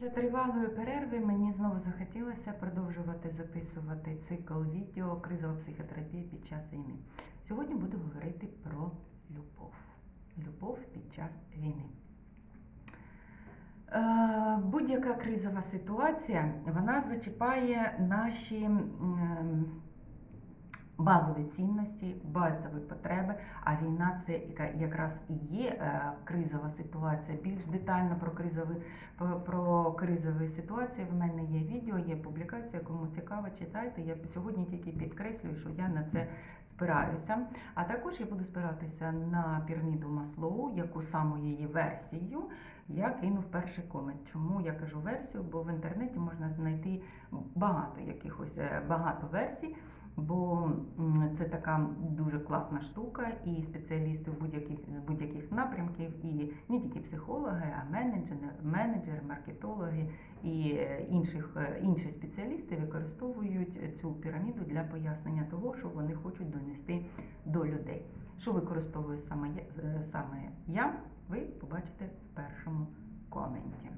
Після тривалої перерви мені знову захотілося продовжувати записувати цикл відео Кризова психотерапія під час війни. Сьогодні буду говорити про любов. Любов під час війни. Е, Будь-яка кризова ситуація вона зачіпає наші базові цінності, базові потреби. А війна це якраз і є е, кризова ситуація. Більш детально про кризові про, про кризові ситуації в мене є відео, є публікація. Кому цікаво, читайте. Я сьогодні тільки підкреслюю, що я на це спираюся. А також я буду спиратися на піраміду Маслоу, яку саму її версію я кинув перший комент. Чому я кажу версію? Бо в інтернеті можна знайти багато якихось е, багато версій. Бо це така дуже класна штука, і спеціалісти будь-яких з будь-яких напрямків, і не тільки психологи, а менеджери, менеджери, маркетологи і е, інших е, інші спеціалісти використовують цю піраміду для пояснення того, що вони хочуть донести до людей. Що використовую саме я, е, саме я, ви побачите в першому коменті.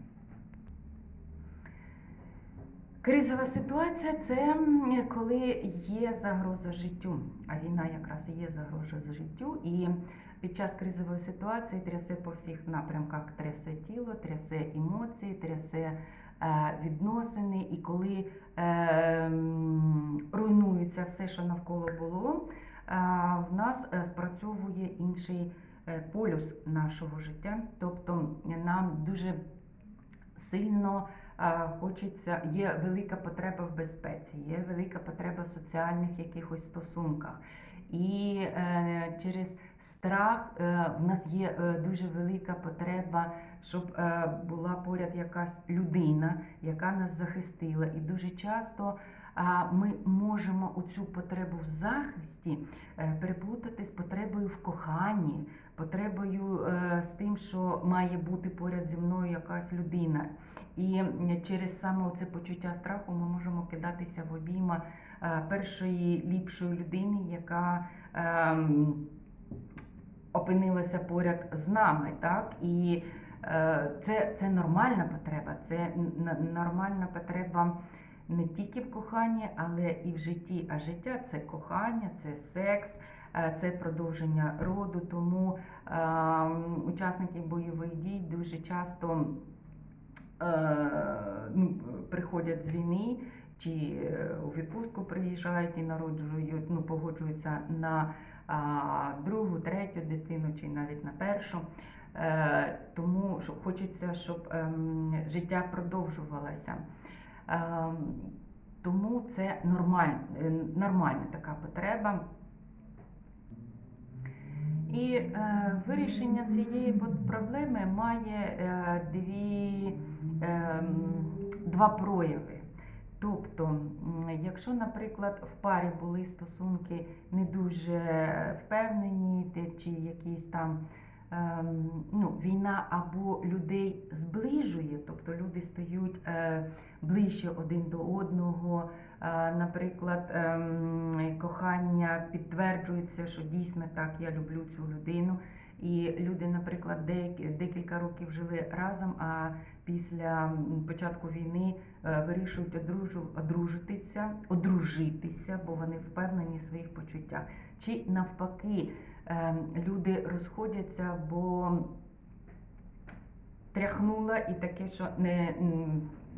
Кризова ситуація це коли є загроза життю, а війна якраз є загроза життю. І під час кризової ситуації трясе по всіх напрямках, трясе тіло, трясе емоції, трясе е, відносини. І коли е, руйнується все, що навколо було, е, в нас спрацьовує інший полюс нашого життя. Тобто нам дуже сильно хочеться, є велика потреба в безпеці, є велика потреба в соціальних якихось стосунках. І е, через страх е, в нас є е, дуже велика потреба, щоб була поряд якась людина, яка нас захистила. І дуже часто ми можемо у цю потребу в захисті е, переплутати з потребою в коханні, потребою е, з тим, що має бути поряд зі мною якась людина. І через саме це почуття страху ми можемо кидатися в обійма е, першої ліпшої людини, яка опинилася поряд з нами. Так? І це, це нормальна потреба, це нормальна потреба не тільки в коханні, але і в житті. А життя це кохання, це секс. е, Це продовження роду, тому е, учасники бойових дій дуже часто е, ну, приходять з війни чи е, у відпустку приїжджають і народжують, ну, погоджуються на а, другу, третю дитину чи навіть на першу. Е, тому що хочеться, щоб ем, життя продовжувалося. Ем, тому це нормаль, е, нормальна така потреба. І е, вирішення цієї проблеми має е, дві, е, два прояви. Тобто, якщо, наприклад, в парі були стосунки не дуже впевнені, чи якісь там ну, війна або людей зближує, тобто люди стають е, ближче один до одного. Е, Наприклад, ем, кохання підтверджується, що дійсно так я люблю цю людину. І люди, наприклад, декілька років жили разом, а після початку війни е, вирішують одружитися, одружитися, бо вони впевнені в своїх почуттях. Чи навпаки, люди розходяться, бо тряхнула і таке, що не,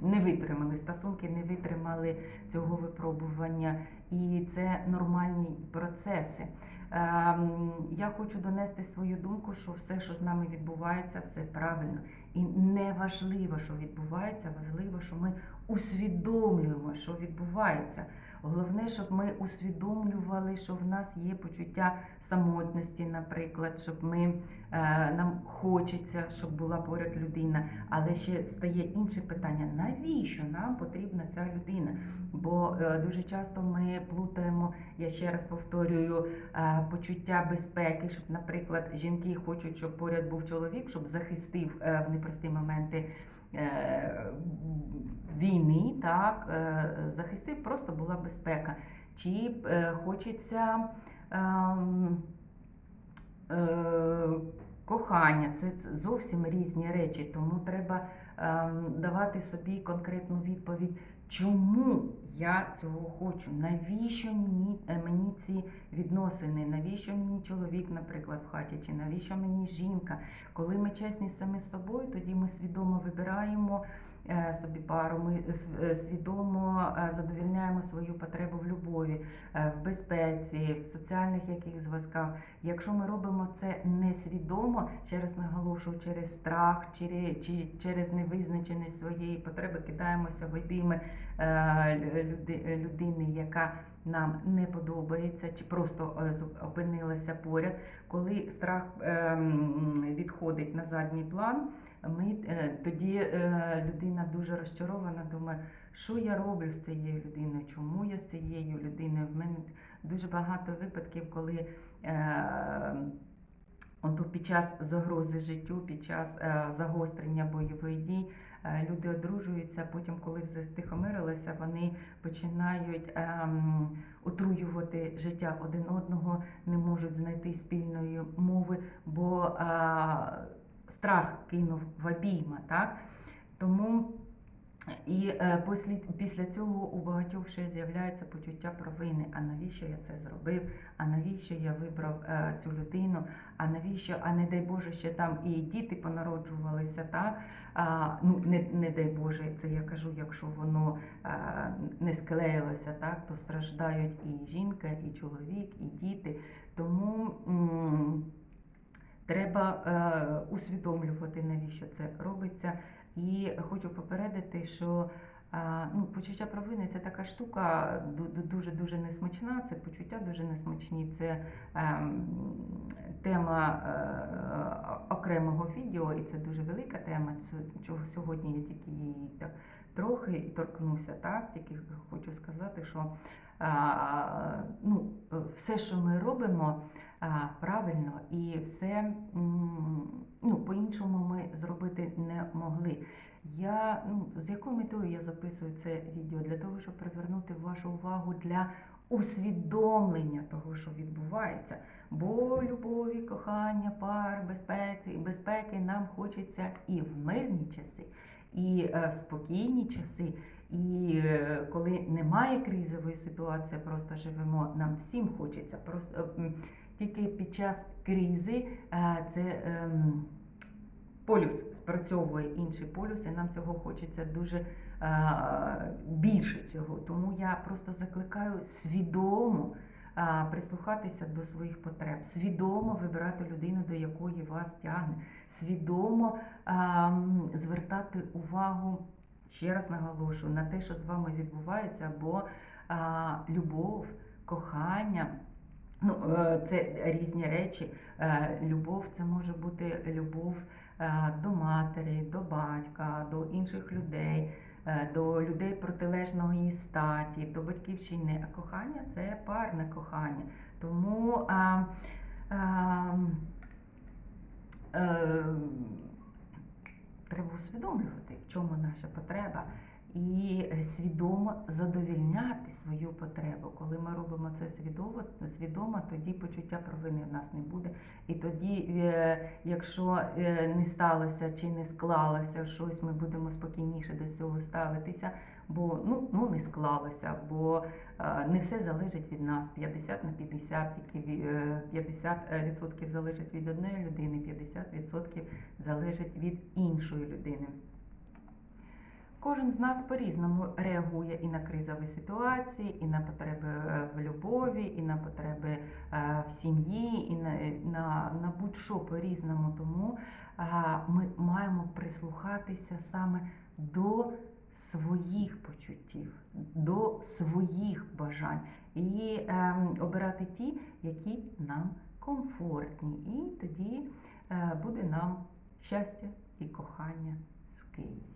не витримали стосунки, не витримали цього випробування. І це нормальні процеси. Ем, Я хочу донести свою думку, що все, що з нами відбувається, все правильно. І не важливо, що відбувається, важливо, що ми усвідомлюємо, що відбувається. Головне, щоб ми усвідомлювали, що в нас є почуття самотності, наприклад, щоб ми е, нам хочеться, щоб була поряд людина. Але ще стає інше питання: навіщо нам потрібна ця людина? Бо е, дуже часто ми плутаємо, я ще раз повторюю, е, почуття безпеки, щоб, наприклад, жінки хочуть, щоб поряд був чоловік, щоб захистив в непрості моменти. Війни, так, е, захистив, просто була безпека. Чи е, хочеться ем, е, кохання, це зовсім різні речі, тому треба ем, давати собі конкретну відповідь, чому я цього хочу, навіщо мені, мені ці відносини, навіщо мені чоловік, наприклад, в хаті, чи навіщо мені жінка. Коли ми чесні самі з собою, тоді ми свідомо вибираємо собі пару, ми е, свідомо е, задовільняємо свою потребу в любові, е, в безпеці, в соціальних яких зв'язках. Якщо ми робимо це несвідомо, ще раз наголошую, через страх, чи, через невизначеність своєї потреби, кидаємося в обійми е, люди- людини, яка нам не подобається, чи просто е, опинилася поряд. Коли страх ем, відходить на задній план, ми е, тоді е, людина дуже розчарована, думає, що я роблю з цією людиною, чому я з цією людиною. В мене дуже багато випадків, коли е, от під час загрози життю, під час загострення бойових дій. Е, Люди одружуються, потім, коли все втихомирилося, вони починають ем, отруювати життя один одного, не можуть знайти спільної мови, бо е, страх кинув в обійма. Так? Тому і е, після, після цього у багатьох ще з'являється почуття провини. А навіщо я це зробив? А навіщо я вибрав е, цю людину? А навіщо? А не дай Боже, ще там і діти понароджувалися, так? А, ну, не, не дай Боже, це я кажу, якщо воно е, не склеїлося, так, то страждають і жінка, і чоловік, і діти. Тому. м, Треба е, усвідомлювати, навіщо це робиться. І хочу попередити, що е, ну, почуття провини це така штука дуже дуже несмачна. Це почуття дуже несмачні. Це ем, тема е, окремого відео, і це дуже велика тема. Чого сьогодні я тільки її так трохи і торкнуся. Так, тільки хочу сказати, що е, ну, все, що ми робимо. Правильно, і все ну, по-іншому ми зробити не могли. Я ну, з якою метою я записую це відео? Для того, щоб привернути вашу увагу для усвідомлення того, що відбувається. Бо любові, кохання, пар, безпеки, безпеки нам хочеться і в мирні часи, і е, в спокійні часи. І е, коли немає кризової ситуації, просто живемо, нам всім хочеться просто. Тільки під час кризи е, це ем, полюс спрацьовує інший полюс, і нам цього хочеться дуже е, більше цього. Тому я просто закликаю свідомо е, прислухатися до своїх потреб, свідомо вибирати людину, до якої вас тягне, свідомо звертати увагу. Ще раз наголошую на те, що з вами відбувається, бо е, любов, кохання. Ну, е, це різні речі. Е, Любов це може бути любов е, до матері, до батька, до інших людей, до людей протилежної статі, до батьківщини. А кохання це парне кохання. Тому а, а, е, треба усвідомлювати, в чому наша потреба, і свідомо задовільняти свою потребу. Коли ми робимо це свідомо, свідомо, тоді почуття провини в нас не буде. І тоді, е, якщо е, не сталося чи не склалося щось, ми будемо спокійніше до цього ставитися. Бо ну, ну не склалося, бо е, не все залежить від нас. 50 на 50, тільки ві- е, 50% залежить від одної людини, 50% залежить від іншої людини. Кожен з нас по-різному реагує і на кризові ситуації, і на потреби е, в любові, і на потреби е, в сім'ї, і на, на, на будь-що по-різному. Тому е, ми маємо прислухатися саме до своїх почуттів, до своїх бажань і е, обирати ті, які нам комфортні. І тоді е, буде нам щастя і кохання скрізь.